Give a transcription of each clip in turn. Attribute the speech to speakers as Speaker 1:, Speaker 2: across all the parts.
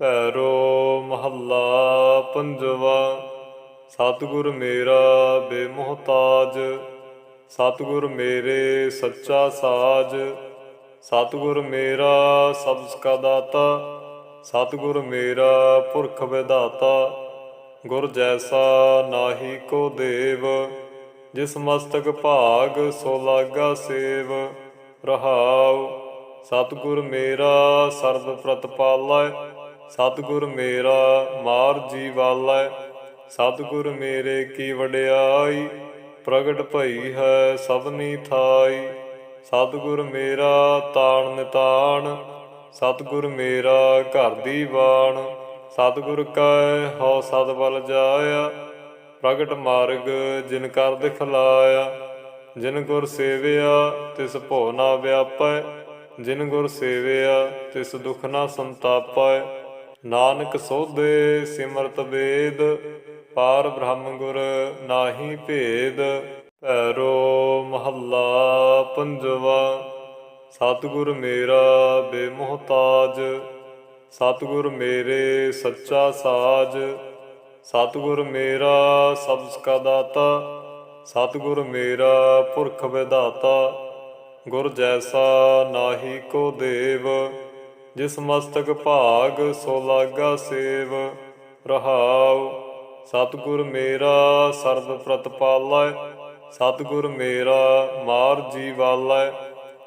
Speaker 1: ਭੈਰੋ ਮਹੱਲਾ ਪੰਜਵਾ, ਸਤਿਗੁਰ ਮੇਰਾ ਬੇਮੋਹਤਾਜ, ਸਤਿਗੁਰ ਮੇਰੇ ਸੱਚਾ ਸਾਜ, ਸਤਿਗੁਰ ਮੇਰਾ ਸਬਸ ਕਾ ਦਾਤਾ, ਸਤਿਗੁਰ ਮੇਰਾ ਪੁਰਖ ਵਿਦਾਤਾ ਗੁਰ ਜੈਸਾ ਨਾਹੀ ਕੋ ਦੇਵ, ਜਿਸ ਮਸਤਕ ਭਾਗ ਸੋ ਲਾਗਾ ਸੇਵ, ਰਹਾਉ, ਸਤਿਗੁਰ ਮੇਰਾ ਸਰਬ ਪ੍ਰਤਪਾਲੈ ਸਤਿਗੁਰ ਮੇਰਾ, ਮਾਰ ਜੀ ਵਾਲੈ, ਸਤਿਗੁਰ ਮੇਰੇ ਕੀ ਵਡਿਆਈ, ਪ੍ਰਗਟ ਭਈ ਹੈ ਸਭਨੀ ਥਾਈ। ਸਤਿਗੁਰ ਮੇਰਾ ਤਾਣ ਨਿਤਾਣ, ਸਤਿਗੁਰ ਮੇਰਾ ਘਰ ਦੀ ਬਾਣ ਸਤਿਗੁਰ ਕੈ ਹਉ ਸਦ ਜਾਇਆ, ਪ੍ਰਗਟ ਮਾਰਗ ਜਿਨ ਕਰ ਦਿਖਲਾਇਆ। ਜਿਨ ਗੁਰ ਸੇਵਿਆ, ਤਿਸ ਭੋ ਨਾ ਵਿਆਪੈ, ਜਿਨ ਗੁਰ ਸੇਵਿਆ, ਤਿਸ ਦੁਖ ਨਾ ਸੰਤਾਪੈ। ਨਾਨਕ ਸੋਧੇ ਸਿਮਰਤ ਵੇਦ, ਪਾਰ ਬ੍ਰਹਮ ਗੁਰ ਨਾਹੀ ਭੇਦ, ਭੈਰੋ ਮਹੱਲਾ ਪੰਜਵਾ। ਸਤਿਗੁਰ ਮੇਰਾ ਬੇਮੁਹਤਾਜ, ਸਤਿਗੁਰ ਮੇਰੇ ਸੱਚਾ ਸਾਜ, ਸਤਿਗੁਰ ਮੇਰਾ ਸਬਸ ਕਾ ਦਾਤਾ, ਸਤਿਗੁਰ ਮੇਰਾ ਪੁਰਖ ਵਿਦਾਤਾ ਗੁਰ ਜੈਸਾ ਨਾਹੀ ਕੋ ਦੇਵ। ਜਿਸ ਮਸਤਕ ਭਾਗ ਸੋ ਲਾਗਾ ਸੇਵ, ਰਹਾਉ। ਸਤਿਗੁਰ ਮੇਰਾ ਸਰਬ ਪ੍ਰਤਪਾਲੈ ਸਤਿਗੁਰ ਮੇਰਾ ਮਾਰ ਜੀ ਵਾਲੈ।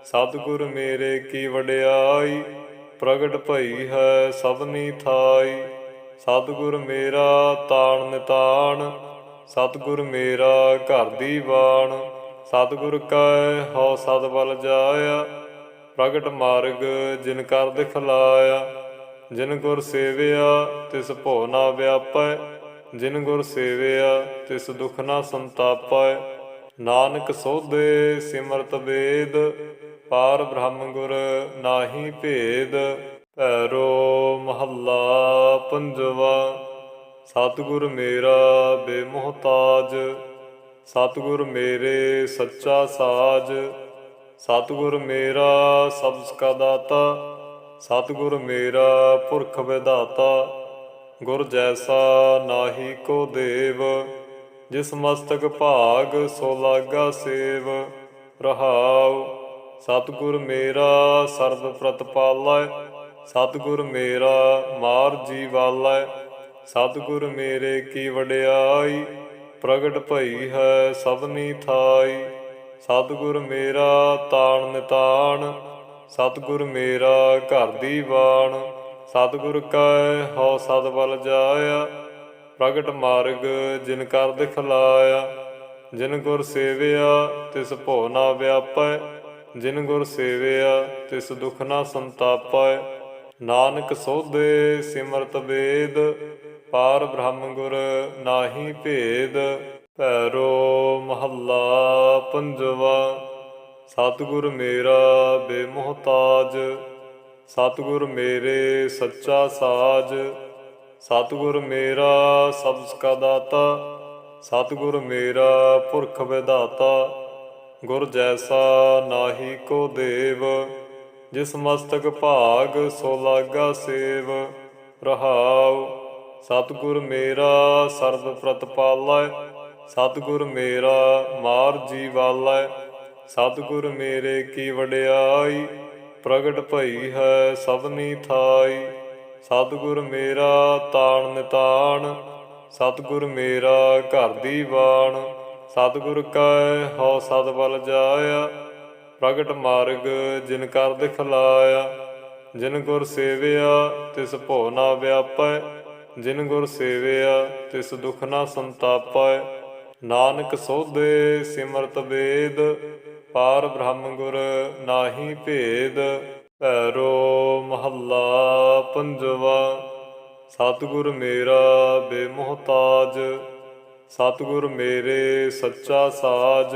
Speaker 1: ਸਤਿਗੁਰ ਮੇਰੇ ਕੀ ਵਡਿਆਈ, ਪ੍ਰਗਟ ਭਈ ਹੈ ਸਭਨੀ ਥਾਈ। ਸਤਿਗੁਰ ਮੇਰਾ ਤਾਣ ਨਿਤਾਣ, ਸਤਿਗੁਰ ਮੇਰਾ ਘਰ ਦੀ ਬਾਣ ਸਤਿਗੁਰ ਕੈ ਹਉ ਸਦ ਬਲ ਜਾਇਆ ਪ੍ਰਗਟ ਮਾਰਗ, ਜਿਨ ਕਰ ਦਿਖਲਾਇਆ, ਜਿਨ ਗੁਰ ਸੇਵਿਆ, ਤਿਸ ਭੋ ਨਾ ਵਿਆਪੈ, ਜਿਨ ਗੁਰ ਸੇਵਿਆ, ਤਿਸ ਦੁਖ ਨਾ ਸੰਤਾਪੈ। ਨਾਨਕ ਸੋਧੇ ਸਿਮਰਤ ਵੇਦ, ਪਾਰ ਬ੍ਰਹਮ ਗੁਰ ਨਾਹੀ ਭੇਦ। ਭੈਰੋ ਮਹੱਲਾ ਪੰਜਵਾ, ਸਤਿਗੁਰ ਮੇਰਾ ਬੇਮੁਹਤਾਜ, ਸਤਿਗੁਰ ਮੇਰੇ ਸੱਚਾ ਸਾਜ। ਸਤਿਗੁਰ ਮੇਰਾ ਸਬਸ ਕਾ ਦਾਤਾ, ਸਤਿਗੁਰ ਮੇਰਾ ਪੁਰਖ ਵਿਦਾਤਾ ਗੁਰ ਜੈਸਾ ਨਾਹੀ ਕੋ ਦੇਵ, ਜਿਸ ਮਸਤਕ ਭਾਗ ਸੋ ਲਾਗਾ ਸੇਵ। ਰਹਾਉ, ਸਤਿਗੁਰ ਮੇਰਾ ਸਰਬ ਪ੍ਰਤਪਾਲੈ, ਸਤਿਗੁਰ ਮੇਰਾ ਮਾਰ ਜੀ ਵਾਲੈ ਸਤਿਗੁਰ ਮੇਰੇ ਕੀ ਵਡਿਆਈ, ਪ੍ਰਗਟ ਭਈ ਹੈ ਸਭਨੀ ਥਾਈ। ਸਤਿਗੁਰ ਮੇਰਾ ਤਾਣ ਨਿਤਾਣ, ਸਤਿਗੁਰ ਮੇਰਾ ਘਰ ਦੀ ਬਾਣ। ਸਤਿਗੁਰ ਕੈ ਹਉ ਸਦ ਬਲ ਜਾਇਆ, ਪ੍ਰਗਟ ਮਾਰਗ ਜਿਨ ਕਰ ਦਿਖਲਾਇਆ। ਜਿਨ ਗੁਰ ਸੇਵਿਆ, ਤਿਸ ਭਉ ਨਾ ਵਿਆਪੈ। ਜਿਨ ਗੁਰ ਸੇਵਿਆ, ਤਿਸ ਦੁਖ ਨਾ ਸੰਤਾਪੈ। ਨਾਨਕ ਸੋਧੇ ਸਿਮਰਤ ਵੇਦ, ਪਾਰ ਬ੍ਰਹਮ ਗੁਰ ਨਾਹੀ ਭੇਦ। ਭੈਰੋ ਮਹੱਲਾ ਪੰਜਵਾ, ਸਤਿਗੁਰ ਮੇਰਾ ਬੇਮੁਹਤਾਜ, ਸਤਿਗੁਰ ਮੇਰੇ ਸੱਚਾ ਸਾਜ, ਸਤਿਗੁਰ ਮੇਰਾ ਸਬਸ ਕਾ ਦਾਤਾ, ਸਤਿਗੁਰ ਮੇਰਾ ਪੁਰਖ ਵਿਦਾਤਾ ਗੁਰ ਜੈਸਾ ਨਾਹੀ ਕੋ ਦੇਵ, ਜਿਸ ਮਸਤਕ ਭਾਗ ਸੋ ਲਾਗਾ ਸੇਵ, ਰਹਾਉ, ਸਤਿਗੁਰ ਮੇਰਾ ਸਰਬ ਪ੍ਰਤਪਾਲੈ ਸਤਿਗੁਰ ਮੇਰਾ ਮਾਰ ਜੀ ਵਾਲੈ ਸਤਿਗੁਰ ਮੇਰੇ ਕੀ ਵਡਿਆਈ, ਪ੍ਰਗਟ ਭਈ ਹੈ ਸਭਨੀ ਥਾਈ। ਸਤਿਗੁਰ ਮੇਰਾ ਤਾਣ ਨਿਤਾਣ, ਸਤਿਗੁਰ ਮੇਰਾ ਘਰ ਦੀ ਬਾਣ ਸਤਿਗੁਰ ਕੈ ਹਉ ਸਦ ਜਾਇਆ, ਪ੍ਰਗਟ ਮਾਰਗ ਜਿਨ ਕਰ ਦਿਖਲਾਇਆ। ਜਿਨ ਗੁਰ ਸੇਵਿਆ ਤਿਸ ਭੋ ਨਾ ਵਿਆਪੈ, ਜਿਨ ਗੁਰ ਸੇਵਿਆ ਤਿਸ ਦੁਖ ਨਾ ਸੰਤਾਪੈ। ਨਾਨਕ ਸੋਧੇ ਸਿਮਰਤ ਵੇਦ, ਪਾਰ ਬ੍ਰਹਮ ਗੁਰ ਨਾਹੀ ਭੇਦ, ਭੈਰੋ ਮਹੱਲਾ ਪੰਜਵਾ। ਸਤਿਗੁਰ ਮੇਰਾ ਬੇਮੋਹਤਾਜ, ਸਤਿਗੁਰ ਮੇਰੇ ਸੱਚਾ ਸਾਜ,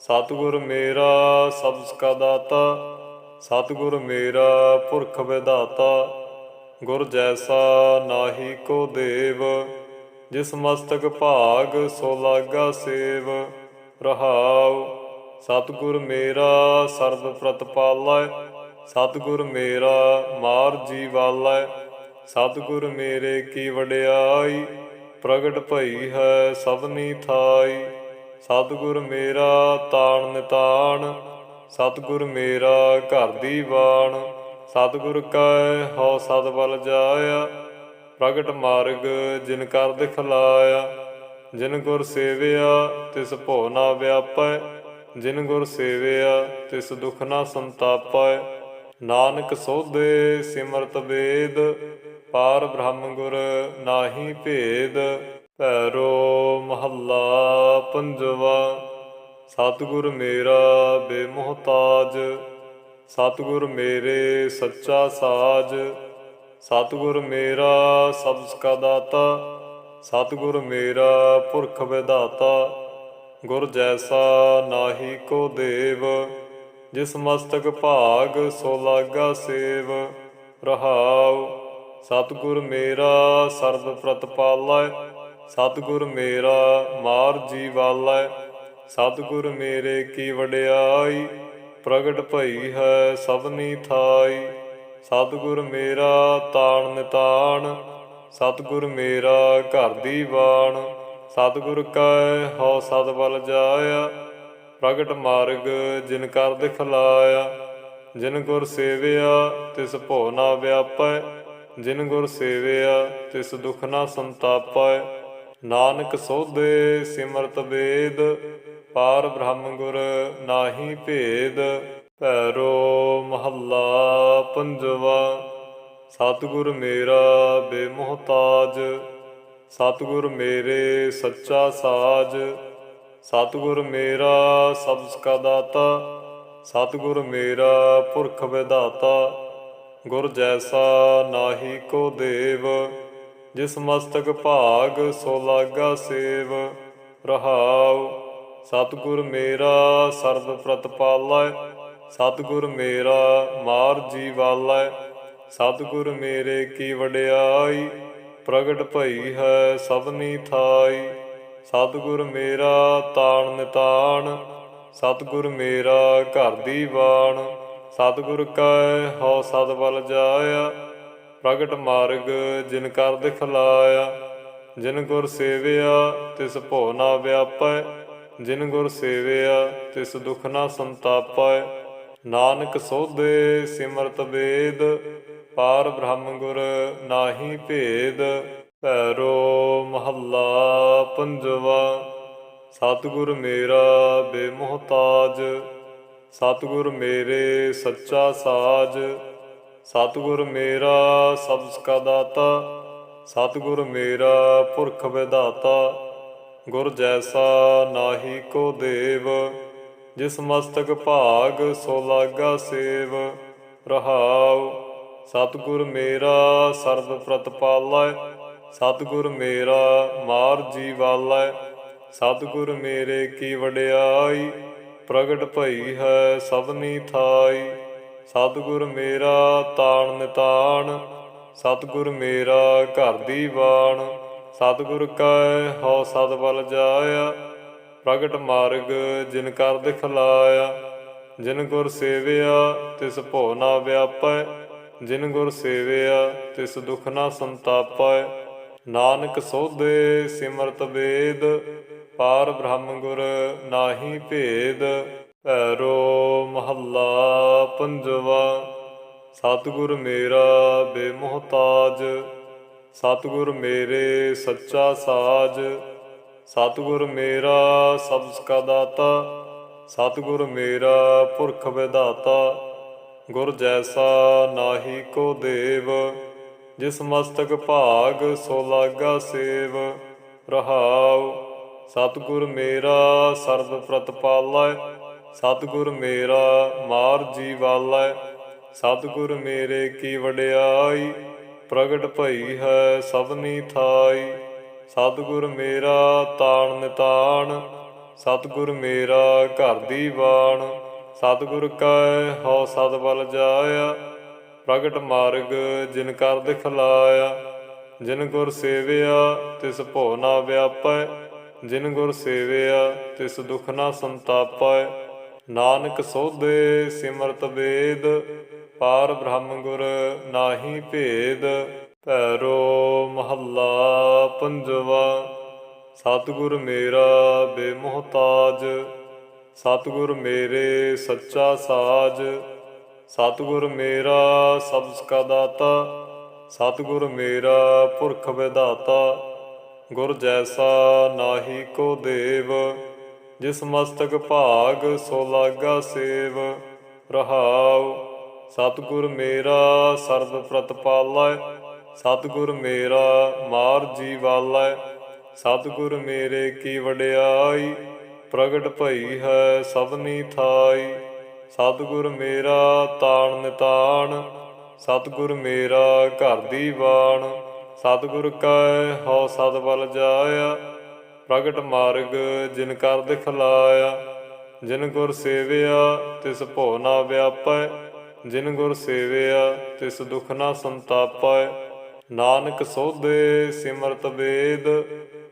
Speaker 1: ਸਤਿਗੁਰ ਮੇਰਾ ਸਬਸ ਕਾ ਦਾਤਾ, ਸਤਿਗੁਰ ਮੇਰਾ ਪੁਰਖ ਵਿਦਾਤਾ ਗੁਰ ਜੈਸਾ ਨਾਹੀ ਕੋ ਦੇਵ। ਜਿਸ ਮਸਤਕ ਭਾਗ ਸੋ ਲਾਗਾ ਸੇਵ, ਰਹਾਉ। ਸਤਿਗੁਰ ਮੇਰਾ ਸਰਬ ਪ੍ਰਤਪਾਲੈ ਸਤਿਗੁਰ ਮੇਰਾ ਮਾਰ ਜੀ ਵਾਲੈ। ਸਤਿਗੁਰ ਮੇਰੇ ਕੀ ਵਡਿਆਈ, ਪ੍ਰਗਟ ਭਈ ਹੈ ਸਭਨੀ ਥਾਈ। ਸਤਿਗੁਰ ਮੇਰਾ ਤਾਣ ਨਿਤਾਣ, ਸਤਿਗੁਰ ਮੇਰਾ ਘਰ ਦੀ ਬਾਣ ਸਤਿਗੁਰ ਕੈ ਹਉ ਸਦ ਬਲ ਜਾਇਆ ਪ੍ਰਗਟ ਮਾਰਗ ਜਿਨ ਕਰ ਦਿਖਲਾਇਆ, ਜਿਨ ਗੁਰ ਸੇਵਿਆ ਤਿਸ ਭੋ ਨਾ ਵਿਆਪੈ, ਜਿਨ ਗੁਰ ਸੇਵਿਆ ਤਿਸ ਦੁਖ ਨਾ ਸੰਤਾਪੈ। ਨਾਨਕ ਸੋਧੇ ਸਿਮਰਤ ਵੇਦ, ਪਾਰ ਬ੍ਰਹਮ ਗੁਰ ਨਾਹੀ ਭੇਦ। ਭੈਰੋ ਮਹੱਲਾ ਪੰਜਵਾ, ਸਤਿਗੁਰ ਮੇਰਾ ਬੇਮੋਹਤਾਜ, ਸਤਿਗੁਰ ਮੇਰੇ ਸੱਚਾ ਸਾਜ। ਸਤਿਗੁਰ ਮੇਰਾ ਸਬਸ ਕਾ ਦਾਤਾ। ਸਤਿਗੁਰ ਮੇਰਾ, ਪੁਰਖ ਵਿਦਾਤਾ ਗੁਰ ਜੈਸਾ ਨਾਹੀ ਕੋ ਦੇਵ, ਜਿਸ ਮਸਤਕ ਭਾਗ ਸੋ ਲਾਗਾ ਸੇਵ। ਰਹਾਉ, ਸਤਿਗੁਰ ਮੇਰਾ, ਸਰਬ ਪ੍ਰਤਪਾਲੈ। ਸਤਿਗੁਰ ਮੇਰਾ, ਮਾਰ ਜੀ ਵਾਲੈ। ਸਤਿਗੁਰ ਮੇਰੇ ਕੀ ਵਡਿਆਈ, ਪ੍ਰਗਟ ਭਈ ਹੈ ਸਭਨੀ ਥਾਈ। ਸਤਿਗੁਰ ਮੇਰਾ ਤਾਣ ਨਿਤਾਣ, ਸਤਿਗੁਰ ਮੇਰਾ ਘਰ ਦੀ ਬਾਣ। ਸਤਿਗੁਰ ਕੈ ਹਉ ਸਦ ਜਾਇਆ, ਪ੍ਰਗਟ ਮਾਰਗ ਜਿਨ ਕਰ ਦਿਖਲਾਇਆ। ਜਿਨ ਗੁਰ ਸੇਵਿਆ, ਤਿਸ ਭਉ ਨਾ ਵਿਆਪੈ। ਜਿਨ ਗੁਰ ਸੇਵਿਆ, ਤਿਸ ਦੁਖ ਨਾ ਸੰਤਾਪੈ। ਨਾਨਕ ਸੋਧੇ ਸਿਮਰਤ ਵੇਦ ਪਾਰ ਬ੍ਰਹਮ ਗੁਰ ਨਾਹੀ ਭੇਦ। ਭੈਰੋ ਮਹੱਲਾ ਪੰਜਵਾ ਸਤਿਗੁਰ ਮੇਰਾ ਬੇਮੁਹਤਾਜ, ਸਤਿਗੁਰ ਮੇਰੇ ਸੱਚਾ ਸਾਜ, ਸਤਿਗੁਰ ਮੇਰਾ ਸਬਸ ਕਾ ਦਾਤਾ, ਸਤਿਗੁਰ ਮੇਰਾ ਪੁਰਖ ਵਿਦਾਤਾ ਗੁਰ ਜੈਸਾ ਨਾਹੀ ਕੋ ਦੇਵ, ਜਿਸ ਮਸਤਕ ਭਾਗ ਸੋ ਲਾਗਾ ਸੇਵ, ਰਹਾਉ, ਸਤਿਗੁਰ ਮੇਰਾ ਸਰਬ ਪ੍ਰਤਪਾਲੈ ਸਤਿਗੁਰ ਮੇਰਾ ਮਾਰ ਜੀ ਵਾਲੈ ਸਤਿਗੁਰ ਮੇਰੇ ਕੀ ਵਡਿਆਈ, ਪ੍ਰਗਟ ਭਈ ਹੈ ਸਭਨੀ ਥਾਈ। ਸਤਿਗੁਰ ਮੇਰਾ ਤਾਣ ਨਿਤਾਣ, ਸਤਿਗੁਰ ਮੇਰਾ ਘਰ ਦੀ ਬਾਣ ਸਤਿਗੁਰ ਕੈ ਹਉ ਸਦ ਜਾਇਆ, ਪ੍ਰਗਟ ਮਾਰਗ ਜਿਨ ਕਰ ਦਿਖਲਾਇਆ। ਜਿਨ ਗੁਰ ਸੇਵਿਆ ਤਿਸ ਭੋ ਨਾ ਵਿਆਪੈ, ਜਿਨ ਗੁਰ ਸੇਵਿਆ ਤਿਸ ਦੁਖ ਨਾ ਸੰਤਾਪੈ। ਨਾਨਕ ਸੋਧੇ ਸਿਮਰਤ ਵੇਦ, ਪਾਰ ਬ੍ਰਹਮ ਗੁਰ ਨਾਹੀ ਭੇਦ, ਭੈਰੋ ਮਹੱਲਾ ਪੰਜਵਾ। ਸਤਿਗੁਰ ਮੇਰਾ ਬੇਮੁਹਤਾਜ, ਸਤਿਗੁਰ ਮੇਰੇ ਸੱਚਾ ਸਾਜ, ਸਤਿਗੁਰ ਮੇਰਾ ਸਬਸ ਕਾ ਦਾਤਾ, ਸਤਿਗੁਰ ਮੇਰਾ ਪੁਰਖ ਵਿਦਾਤਾ ਗੁਰ ਜੈਸਾ ਨਾਹੀ ਕੋ ਦੇਵ। ਜਿਸ ਮਸਤਕ ਭਾਗ ਸੋ ਲਾਗਾ ਸੇਵ, ਰਹਾਉ। ਸਤਿਗੁਰ ਮੇਰਾ ਸਰਬ ਪ੍ਰਤਪਾਲੈ ਸਤਿਗੁਰ ਮੇਰਾ ਮਾਰ ਜੀ ਵਾਲੈ ਸਤਿਗੁਰ ਮੇਰੇ ਕੀ ਵਡਿਆਈ, ਪ੍ਰਗਟ ਭਈ ਹੈ ਸਭਨੀ ਥਾਈ। ਸਤਿਗੁਰ ਮੇਰਾ ਤਾਣ ਨਿਤਾਣ, ਸਤਿਗੁਰ ਮੇਰਾ ਘਰ ਦੀ ਬਾਣ ਸਤਿਗੁਰ ਕੈ ਹਉ ਸਦ ਬਲ ਜਾਇਆ ਪ੍ਰਗਟ ਮਾਰਗ, ਜਿਨ ਕਰ ਦਿਖਲਾਇਆ, ਜਿਨ ਗੁਰ ਸੇਵਿਆ, ਤਿਸ ਭੋ ਨਾ ਵਿਆਪੈ, ਜਿਨ ਗੁਰ ਸੇਵਿਆ, ਤਿਸ ਦੁਖ ਨਾ ਸੰਤਾਪੈ। ਨਾਨਕ ਸੋਧੇ ਸਿਮਰਤ ਵੇਦ, ਪਾਰ ਬ੍ਰਹਮ ਗੁਰ ਨਾਹੀ ਭੇਦ। ਭੈਰੋ ਮਹੱਲਾ ਪੰਜਵਾ, ਸਤਿਗੁਰ ਮੇਰਾ ਬੇਮੁਹਤਾਜ, ਸਤਿਗੁਰ ਮੇਰੇ ਸੱਚਾ ਸਾਜ। ਸਤਿਗੁਰ ਮੇਰਾ ਸਬਸ ਕਾ ਦਾਤਾ, ਸਤਿਗੁਰ ਮੇਰਾ ਪੁਰਖ ਵਿਦਾਤਾ ਗੁਰ ਜੈਸਾ ਨਾਹੀ ਕੋ ਦੇਵ, ਜਿਸ ਮਸਤਕ ਭਾਗ ਸੋ ਲਾਗਾ ਸੇਵ। ਰਹਾਉ, ਸਤਿਗੁਰ ਮੇਰਾ ਸਰਬ ਪ੍ਰਤਪਾਲੈ, ਸਤਿਗੁਰ ਮੇਰਾ ਮਾਰ ਜੀ ਵਾਲੈ ਸਤਿਗੁਰ ਮੇਰੇ ਕੀ ਵਡਿਆਈ, ਪ੍ਰਗਟ ਭਈ ਹੈ ਸਭਨੀ ਥਾਈ। ਸਤਿਗੁਰ ਮੇਰਾ ਤਾਣ ਨਿਤਾਣ, ਸਤਿਗੁਰ ਮੇਰਾ ਘਰ ਦੀ ਬਾਣ। ਸਤਿਗੁਰ ਕੈ ਹਉ ਸਦ ਬਲ ਜਾਇਆ, ਪ੍ਰਗਟ ਮਾਰਗ ਜਿਨ ਕਰ ਦਿਖਲਾਇਆ। ਜਿਨ ਗੁਰ ਸੇਵਿਆ, ਤਿਸ ਭੋ ਨਾ ਵਿਆਪੈ। ਜਿਨ ਗੁਰ ਸੇਵਿਆ, ਤਿਸ ਦੁਖ ਨਾ ਸੰਤਾਪੈ। ਨਾਨਕ ਸੋਧੇ ਸਿਮਰਤ ਵੇਦ, ਪਾਰ ਬ੍ਰਹਮ ਗੁਰ ਨਾਹੀ ਭੇਦ। ਭੈਰੋ ਮਹੱਲਾ ਪੰਜਵਾ, ਸਤਿਗੁਰ ਮੇਰਾ ਬੇਮੋਹਤਾਜ, ਸਤਿਗੁਰ ਮੇਰੇ ਸੱਚਾ ਸਾਜ, ਸਤਿਗੁਰ ਮੇਰਾ ਸਬਸ ਕਾ ਦਾਤਾ, ਸਤਿਗੁਰ ਮੇਰਾ ਪੁਰਖ ਵਿਦਾਤਾ ਗੁਰ ਜੈਸਾ ਨਾਹੀ ਕੋ ਦੇਵ, ਜਿਸ ਮਸਤਕ ਭਾਗ ਸੋ ਲਾਗਾ ਸੇਵ, ਰਹਾਉ, ਸਤਿਗੁਰ ਮੇਰਾ ਸਰਬ ਪ੍ਰਤਪਾਲੈ ਸਤਿਗੁਰ ਮੇਰਾ ਮਾਰ ਜੀ ਵਾਲੈ ਸਤਿਗੁਰ ਮੇਰੇ ਕੀ ਵਡਿਆਈ, ਪ੍ਰਗਟ ਭਈ ਹੈ ਸਭਨੀ ਥਾਈ। ਸਤਿਗੁਰ ਮੇਰਾ ਤਾਣ ਨਿਤਾਣ, ਸਤਿਗੁਰ ਮੇਰਾ ਘਰ ਦੀ ਬਾਣ ਸਤਿਗੁਰ ਕੈ ਹਉ ਸਦ ਜਾਇਆ, ਪ੍ਰਗਟ ਮਾਰਗ ਜਿਨ ਕਰ ਦਿਖਲਾਇਆ। ਜਿਨ ਗੁਰ ਸੇਵਿਆ ਤਿਸ ਭੋ ਨਾ ਵਿਆਪੈ, ਜਿਨ ਗੁਰ ਸੇਵਿਆ ਤਿਸ ਦੁਖ ਨਾ ਸੰਤਾਪੈ। ਨਾਨਕ ਸੋਧੇ ਸਿਮਰਤ ਵੇਦ,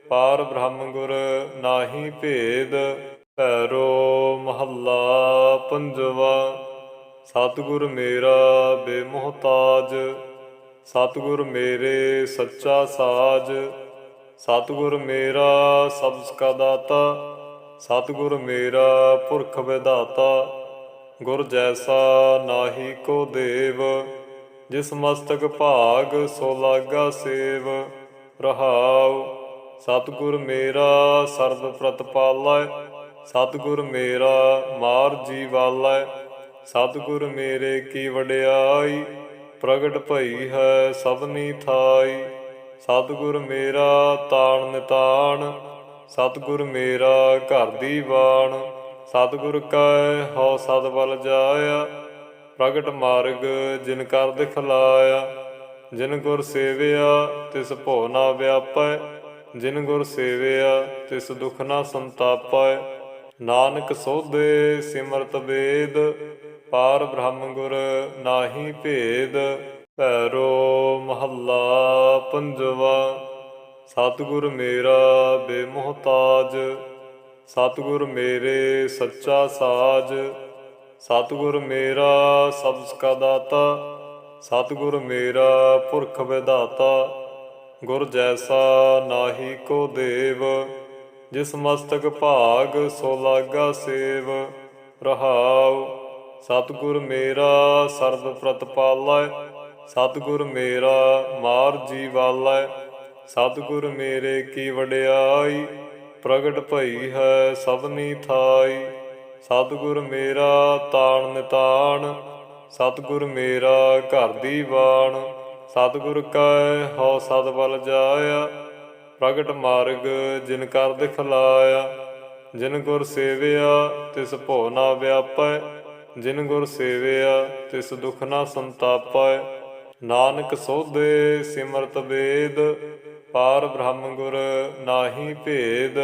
Speaker 1: ਪਾਰ ਬ੍ਰਹਮ ਗੁਰ ਨਾਹੀ ਭੇਦ, ਭੈਰੋ ਮਹੱਲਾ ਪੰਜਵਾ। ਸਤਿਗੁਰ ਮੇਰਾ ਬੇਮੋਹਤਾਜ, ਸਤਿਗੁਰ ਮੇਰੇ ਸੱਚਾ ਸਾਜ, ਸਤਿਗੁਰ ਮੇਰਾ ਸਬਸ ਕਾ ਦਾਤਾ, ਸਤਿਗੁਰ ਮੇਰਾ ਪੁਰਖ ਵਿਦਾਤਾ ਗੁਰ ਜੈਸਾ ਨਾਹੀ ਕੋ ਦੇਵ। ਜਿਸ ਮਸਤਕ ਭਾਗ ਸੋ ਲਾਗਾ ਸੇਵ, ਰਹਾਉ। ਸਤਿਗੁਰ ਮੇਰਾ ਸਰਬ ਪ੍ਰਤਪਾਲੈ ਸਤਿਗੁਰ ਮੇਰਾ ਮਾਰ ਜੀ ਵਾਲੈ। ਸਤਿਗੁਰ ਮੇਰੇ ਕੀ ਵਡਿਆਈ, ਪ੍ਰਗਟ ਭਈ ਹੈ ਸਭਨੀ ਥਾਈ। ਸਤਿਗੁਰ ਮੇਰਾ ਤਾਣ ਨਿਤਾਣ, ਸਤਿਗੁਰ ਮੇਰਾ ਘਰ ਦੀ ਬਾਣ ਸਤਿਗੁਰ ਕੈ ਹਉ ਸਦ ਬਲ ਜਾਇਆ ਪ੍ਰਗਟ ਮਾਰਗ ਜਿਨ ਕਰ ਦਿਖਲਾਇਆ, ਜਿਨ ਗੁਰ ਸੇਵਿਆ ਤਿਸ ਭਉ ਨਾ ਵਿਆਪੈ, ਜਿਨ ਗੁਰ ਸੇਵਿਆ ਤਿਸ ਦੁਖ ਨਾ ਸੰਤਾਪੈ। ਨਾਨਕ ਸੋਧੇ ਸਿਮਰਤ ਵੇਦ, ਪਾਰ ਬ੍ਰਹਮ ਗੁਰ ਨਾਹੀ ਭੇਦ। ਭੈਰੋ ਮਹੱਲਾ ਪੰਜਵਾ, ਸਤਿਗੁਰ ਮੇਰਾ ਬੇਮੁਹਤਾਜ, ਸਤਿਗੁਰ ਮੇਰੇ ਸੱਚਾ ਸਾਜ। ਸਤਿਗੁਰ ਮੇਰਾ ਸਬਸ ਕਾ ਦਾਤਾ। ਸਤਿਗੁਰ ਮੇਰਾ, ਪੁਰਖ ਵਿਦਾਤਾ ਗੁਰ ਜੈਸਾ ਨਾਹੀ ਕੋ ਦੇਵ, ਜਿਸ ਮਸਤਕ ਭਾਗ ਸੋ ਲਾਗਾ ਸੇਵ। ਰਹਾਉ, ਸਤਿਗੁਰ ਮੇਰਾ, ਸਰਬ ਪ੍ਰਤਪਾਲੈ। ਸਤਿਗੁਰ ਮੇਰਾ, ਮਾਰ ਜੀ ਵਾਲੈ ਸਤਿਗੁਰ ਮੇਰੇ ਕੀ ਵਡਿਆਈ, ਪ੍ਰਗਟ ਭਈ ਹੈ ਸਭਨੀ ਥਾਈ। ਸਤਿਗੁਰ ਮੇਰਾ ਤਾਣ ਨਿਤਾਣ, ਸਤਿਗੁਰ ਮੇਰਾ ਘਰ ਦੀ ਬਾਣ ਸਤਿਗੁਰ ਕੈ ਹਉ ਸਦ ਬਲ ਜਾਇਆ, ਪ੍ਰਗਟ ਮਾਰਗ ਜਿਨ ਕਰ ਦਿਖਲਾਇਆ। ਜਿਨ ਗੁਰ ਸੇਵਿਆ, ਤਿਸ ਭੋ ਨਾ ਵਿਆਪੈ, ਜਿਨ ਗੁਰ ਸੇਵਿਆ, ਤਿਸ ਦੁਖ ਨਾ ਸੰਤਾਪੈ। ਨਾਨਕ ਸੋਧੇ ਸਿਮਰਤ ਵੇਦ, ਪਾਰ ਬ੍ਰਹਮ ਗੁਰ ਨਾਹੀ ਭੇਦ।